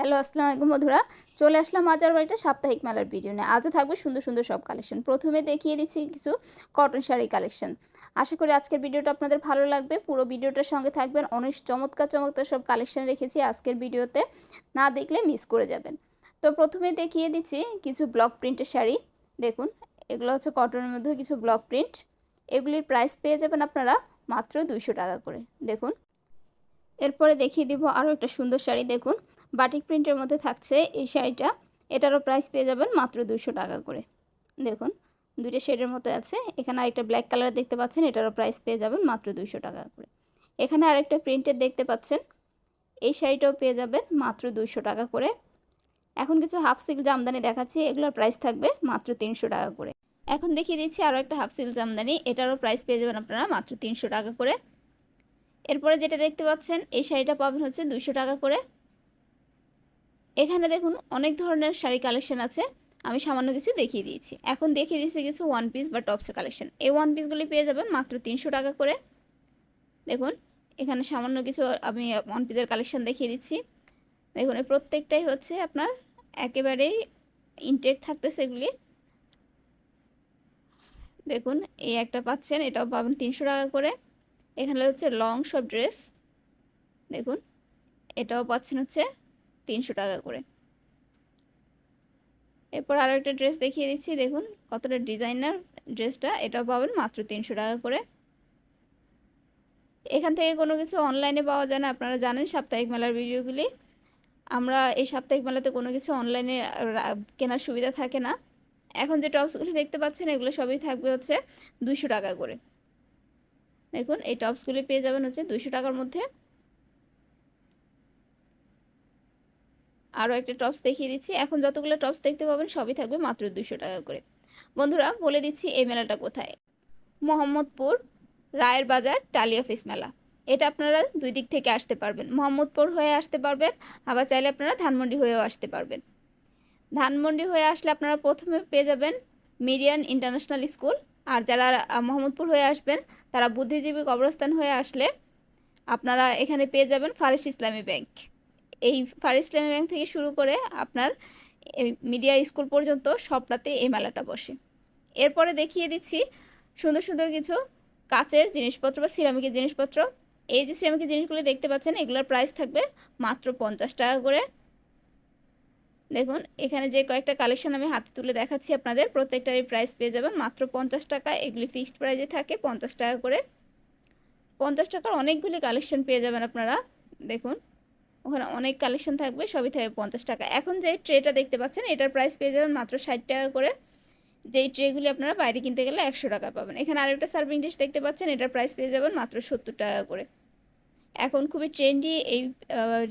Hello, আসসালামু আলাইকুম বন্ধুরা। চলে আসলাম আজার বাড়িটা সাপ্তাহিক মেলার ভিডিও নিয়ে। আজও থাকবে সুন্দর সুন্দর সব কালেকশন প্রথমে দেখিয়ে দিচ্ছি কিছু কটন শাড়ি কালেকশন আশা করি আজকের ভিডিওটা আপনাদের ভালো লাগবে। পুরো ভিডিওটার সঙ্গে থাকবেন অনেক চমৎকার চমৎকার সব কালেকশন রেখেছি আজকের ভিডিওতে। না দেখলে মিস করে যাবেন। তো প্রথমে দেখিয়ে দিচ্ছি কিছু ব্লক প্রিন্টের শাড়ি। দেখুন, এগুলো হচ্ছে কটনের মধ্যে কিছু ব্লক প্রিন্ট এগুলির প্রাইস পেয়ে যাবেন আপনারা মাত্র দুইশো টাকা করে। দেখুন, এরপরে দেখিয়ে দিব আরও একটা সুন্দর শাড়ি। দেখুন বাটিক প্রিন্টের মধ্যে থাকছে এই শাড়িটা। এটারও প্রাইস পেয়ে যাবেন মাত্র দুশো টাকা করে। দেখুন, দুইটা শেডের মতো আছে। এখানে আরেকটা ব্ল্যাক কালার দেখতে পাচ্ছেন, এটারও প্রাইস পেয়ে যাবেন মাত্র দুশো টাকা করে। এখানে আরেকটা প্রিন্টের দেখতে পাচ্ছেন, এই শাড়িটাও পেয়ে যাবেন মাত্র দুশো টাকা করে। এখন কিছু হাফ সিল্ক জামদানি দেখাচ্ছি, এগুলোর প্রাইস থাকবে মাত্র তিনশো টাকা করে। এখন দেখিয়ে দিচ্ছি আরও একটা হাফ সিল্ক জামদানি, এটারও প্রাইস পেয়ে যাবেন আপনারা মাত্র তিনশো টাকা করে। এরপরে যেটা দেখতে পাচ্ছেন, এই শাড়িটা পাবেন হচ্ছে দুশো টাকা করে। এখানে দেখুন অনেক ধরনের শাড়ি কালেকশন আছে। আমি সামান্য কিছু দেখিয়ে দিয়েছি। এখন দেখিয়ে দিচ্ছি কিছু ওয়ান পিস বা টপসের কালেকশন এই ওয়ান পিসগুলি পেয়ে যাবেন মাত্র তিনশো টাকা করে। দেখুন, এখানে সামান্য কিছু আমি ওয়ান পিসের কালেকশন দেখিয়ে দিচ্ছি। দেখুন, এই প্রত্যেকটাই হচ্ছে আপনার একেবারেই ইনটেক থাকতেছে এগুলি। দেখুন, এই একটা পাচ্ছেন, এটাও পাবেন তিনশো টাকা করে। এখানে হচ্ছে লং সব ড্রেস দেখুন, এটাও পাচ্ছেন হচ্ছে তিনশো টাকা করে। এরপর আরও একটা ড্রেস দেখিয়ে দিচ্ছি, দেখুন কতটা ডিজাইনার ড্রেসটা এটাও পাবেন মাত্র তিনশো টাকা করে। এখান থেকে কোনো কিছু অনলাইনে পাওয়া যায় না, আপনারা জানেন সাপ্তাহিক মেলার ভিডিওগুলি। আমরা এই সাপ্তাহিক মেলাতে কোনো কিছু অনলাইনে কেনার সুবিধা থাকে না। এখন যে টপসগুলি দেখতে পাচ্ছেন, এগুলো সবই থাকবে হচ্ছে দুশো টাকা করে। দেখুন, এই টপসগুলি পেয়ে যাবেন হচ্ছে দুশো টাকার মধ্যে। আরও একটা টপস দেখিয়ে দিচ্ছি। এখন যতগুলো টপস দেখতে পাবেন সবই থাকবে মাত্র দুশো টাকা করে। বন্ধুরা, বলে দিচ্ছি এই মেলাটা কোথায়? মোহাম্মদপুর রায়ের বাজার টালি অফিস মেলা। এটা আপনারা দুই দিক থেকে আসতে পারবেন। মোহাম্মদপুর হয়ে আসতে পারবেন, আবার চাইলে আপনারা ধানমন্ডি হয়েও আসতে পারবেন। ধানমন্ডি হয়ে আসলে আপনারা প্রথমে পেয়ে যাবেন মিডিয়ান ইন্টারন্যাশনাল স্কুল। আর যারা মোহাম্মদপুর হয়ে আসবেন, তারা বুদ্ধিজীবী কবরস্থান হয়ে আসলে আপনারা এখানে পেয়ে যাবেন ফারিস ইসলামী ব্যাংক। এই ফারিস ইসলামী ব্যাংক থেকে শুরু করে আপনার মিডিয়া স্কুল পর্যন্ত সবটাতে এই মেলাটা বসে। এরপরে দেখিয়ে দিচ্ছি সুন্দর সুন্দর কিছু কাচের জিনিসপত্র বা সিরামিকের জিনিসপত্র। এই যে সিরামিকের জিনিসগুলো দেখতে পাচ্ছেন, এগুলোর প্রাইস থাকবে মাত্র পঞ্চাশ টাকা করে। দেখুন, এখানে যে কয়েকটা কালেকশন আমি হাতে তুলে দেখাচ্ছি আপনাদের, প্রত্যেকটারই প্রাইস পেয়ে যাবেন মাত্র পঞ্চাশ টাকা। এগুলি ফিক্সড প্রাইজে থাকে পঞ্চাশ টাকা করে। পঞ্চাশ টাকার অনেকগুলি কালেকশন পেয়ে যাবেন আপনারা। দেখুন ওখানে অনেক কালেকশন থাকবে, সবই থাকবে পঞ্চাশ টাকা। এখন যে ট্রেটা দেখতে পাচ্ছেন, এটার প্রাইস পেয়ে যাবেন মাত্র ষাট টাকা করে। যেই ট্রেগুলি আপনারা বাইরে কিনতে গেলে একশো টাকা পাবেন। এখানে আরেকটা সার্ভিং ডিশ দেখতে পাচ্ছেন, এটার প্রাইস পেয়ে যাবেন মাত্র সত্তর টাকা করে। এখন খুবই ট্রেন্ডি এই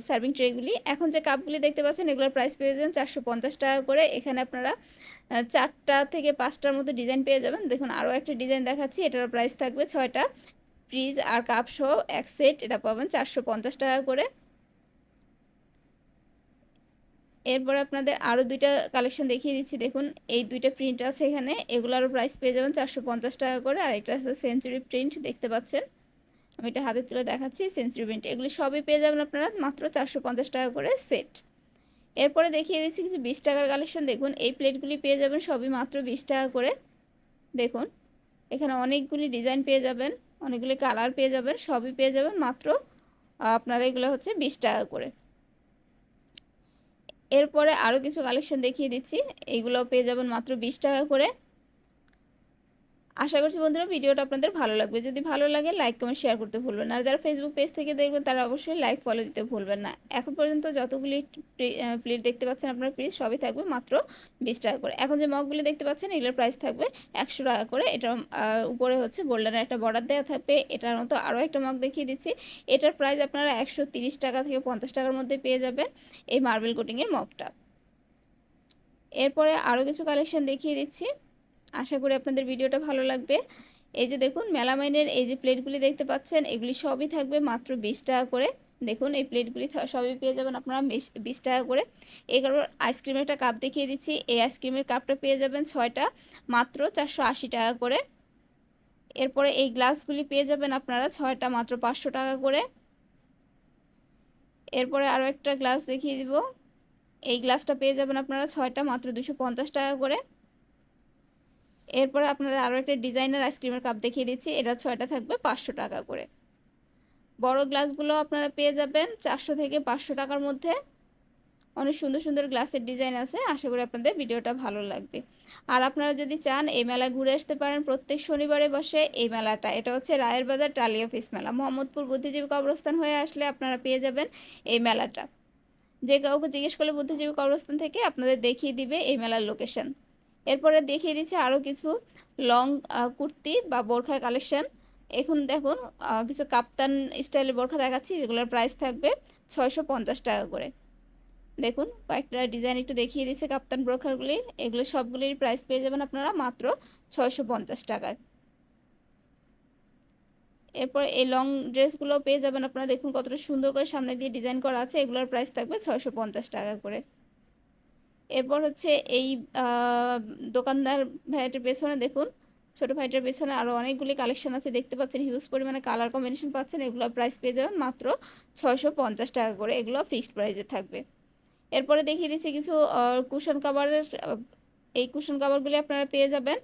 সার্ভিং ট্রেগুলি এখন যে কাপগুলি দেখতে পাচ্ছেন, এগুলোর প্রাইস পেয়ে যাবেন চারশো পঞ্চাশ টাকা করে। এখানে আপনারা চারটা থেকে পাঁচটার মতো ডিজাইন পেয়ে যাবেন। দেখুন, আরও একটা ডিজাইন দেখাচ্ছি, এটার প্রাইস থাকবে ছয়টা। ফ্রিজ আর কাপ সহ এক সেট এটা পাবেন চারশো পঞ্চাশ টাকা করে। এরপরে আপনাদের আরও দুইটা কালেকশন দেখিয়ে দিচ্ছি। দেখুন, এই দুইটা প্রিন্ট আছে এখানে। এগুলোরও প্রাইস পেয়ে যাবেন চারশো পঞ্চাশ টাকা করে। আর একটা আছে সেঞ্চুরি প্রিন্ট দেখতে পাচ্ছেন। আমি এটা হাতে তুলে দেখাচ্ছি সেঞ্চুরি প্রিন্ট এগুলি সবই পেয়ে যাবেন আপনারা মাত্র চারশো পঞ্চাশ টাকা করে সেট এরপরে দেখিয়ে দিচ্ছি কিছু বিশ টাকার কালেকশন দেখুন, এই প্লেটগুলি পেয়ে যাবেন সবই মাত্র বিশ টাকা করে। দেখুন, এখানে অনেকগুলি ডিজাইন পেয়ে যাবেন, অনেকগুলি কালার পেয়ে যাবেন, সবই পেয়ে যাবেন মাত্র আপনারা এগুলো হচ্ছে বিশ টাকা করে। এরপরে আরও কিছু কালেকশন দেখিয়ে দিচ্ছি। এইগুলো পেয়ে যাবেন মাত্র বিশ টাকা করে। আশা করছি বন্ধুরা ভিডিওটা আপনাদের ভালো লাগবে। যদি ভালো লাগে লাইক কমেন্ট শেয়ার করতে ভুলবেন আর যারা ফেসবুক পেজ থেকে দেখবেন, তারা অবশ্যই লাইক ফলো দিতে ভুলবেন না। এখন পর্যন্ত যতগুলি প্লেট দেখতে পাচ্ছেন আপনার প্লিজ সবই থাকবে মাত্র বিশ টাকা করে। এখন যে মগগুলি দেখতে পাচ্ছেন, এগুলোর প্রাইস থাকবে একশো টাকা করে। এটার উপরে হচ্ছে গোল্ডেনের একটা বর্ডার দেওয়া থাকবে। এটার মতো আরও একটা মগ দেখিয়ে দিচ্ছি। এটার প্রাইস আপনারা একশো টাকা থেকে পঞ্চাশ টাকার মধ্যে পেয়ে যাবেন এই মার্বেল কোটিংয়ের মগটা এরপরে আরও কিছু কালেকশন দেখিয়ে দিচ্ছি। আশা করি আপনাদের ভিডিওটা ভালো লাগবে। এই যে দেখুন, মেলামাইনের এই যে প্লেটগুলি দেখতে পাচ্ছেন, এগুলি সবই থাকবে মাত্র বিশ টাকা করে। দেখুন, এই প্লেটগুলি সবই পেয়ে যাবেন আপনারা বিশ টাকা করে। এগুলোর আইসক্রিমের একটা কাপ দেখিয়ে দিচ্ছি। এই আইসক্রিমের কাপটা পেয়ে যাবেন ছয়টা, মাত্র চারশো আশি টাকা করে। এরপরে এই গ্লাসগুলি পেয়ে যাবেন আপনারা ছয়টা, মাত্র পাঁচশো টাকা করে। এরপরে আরও একটা গ্লাস দেখিয়ে দিব। এই গ্লাসটা পেয়ে যাবেন আপনারা ছয়টা, মাত্র দুশো টাকা করে। এরপরে আপনারা আরও একটা ডিজাইনার আইসক্রিমের কাপ দেখিয়ে দিচ্ছি। এটা ছয়টা থাকবে পাঁচশো টাকা করে। বড় গ্লাসগুলো আপনারা পেয়ে যাবেন চারশো থেকে পাঁচশো টাকার মধ্যে। অনেক সুন্দর সুন্দর গ্লাসের ডিজাইন আছে, আশা করি আপনাদের ভিডিওটা ভালো লাগবে। আর আপনারা যদি চান, এই মেলা ঘুরে আসতে পারেন প্রত্যেক শনিবারে বসে এই মেলাটা। এটা হচ্ছে রায়ের বাজার টালি অফিস মেলা। মোহাম্মদপুর বুদ্ধিজীবী কবরস্থান হয়ে আসলে আপনারা পেয়ে যাবেন এই মেলাটা। যে কাউকে জিজ্ঞেস করলে বুদ্ধিজীবী কবরস্থান থেকে আপনাদের দেখিয়ে দিবে এই মেলার লোকেশন। এরপরে দেখিয়ে দিচ্ছে আরও কিছু লং কুর্তি বা বোরখার কালেকশান। এখন দেখুন কিছু কাপ্তান স্টাইলের বোরখা দেখাচ্ছি, যেগুলোর প্রাইস থাকবে ছয়শো পঞ্চাশ টাকা করে। দেখুন, কয়েকটা ডিজাইন একটু দেখিয়ে দিচ্ছে কাপ্তান বোরখাগুলির এগুলো সবগুলির প্রাইস পেয়ে যাবেন আপনারা মাত্র ছয়শো টাকায়। এরপর এই লং ড্রেসগুলো পেয়ে যাবেন আপনারা। দেখুন কতটা সুন্দর করে সামনে দিয়ে ডিজাইন করা আছে, এগুলোর প্রাইস থাকবে ছয়শো পঞ্চাশ টাকা করে। এরপর হচ্ছে এই দোকানদার ভাইটার পেছনে দেখুন, ছোটো ভাইটার পেছনে আরও অনেকগুলি কালেকশন আছে, দেখতে পাচ্ছেন হিউজ পরিমাণে কালার কম্বিনেশন পাচ্ছেন, এগুলো প্রাইস পেয়ে যাবেন মাত্র ছয়শো পঞ্চাশ টাকা করে, এগুলো ফিক্সড প্রাইসে থাকবে। এরপরে দেখিয়ে দিচ্ছি কিছু কুশন কাভারের এই কুশন কাভারগুলি আপনারা পেয়ে যাবেন।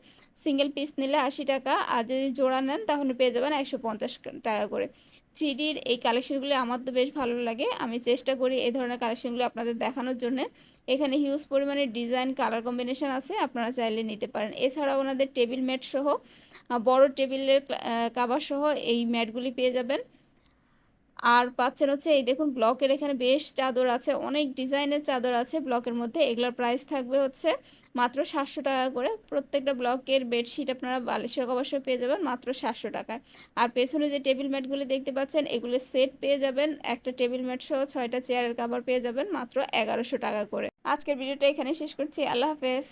সিঙ্গেল পিস নিলে আশি টাকা, আর যদি জোড়া নেন তাহলে পেয়ে যাবেন একশো পঞ্চাশ টাকা করে। থ্রিডির এই কালেকশনগুলি আমার তো বেশ ভালো লাগে। আমি চেষ্টা করি এই ধরনের কালেকশনগুলো আপনাদের দেখানোর জন্য। এখানে হিউজ পরিমাণে ডিজাইন কালার কম্বিনেশন আছে, আপনারা চাইলে নিতে পারেন। এছাড়াও ওনাদের টেবিল ম্যাট সহ বড় টেবিলের কাবার সহ এই ম্যাটগুলি পেয়ে যাবেন। আর পাচ্ছেন হচ্ছে এই দেখুন ব্লকের এখানে বেশ চাদর আছে, অনেক ডিজাইনের চাদর আছে, ব্লকের মধ্যে এগুলোর প্রাইস থাকবে হচ্ছে মাত্র সাতশো টাকা করে। প্রত্যেকটা ব্লকের বেডশিট আপনারা বালিশের অবশ্যই পেয়ে যাবেন মাত্র সাতশো টাকায়। আর পেছনে যে টেবিল ম্যাটগুলি দেখতে পাচ্ছেন, এগুলো সেট পেয়ে যাবেন, একটা টেবিল ম্যাট সহ ছয়টা চেয়ারের কাভার পেয়ে যাবেন মাত্র এগারোশো টাকা করে। আজকের ভিডিওটা এখানে শেষ করছি, আল্লাহ হাফেজ।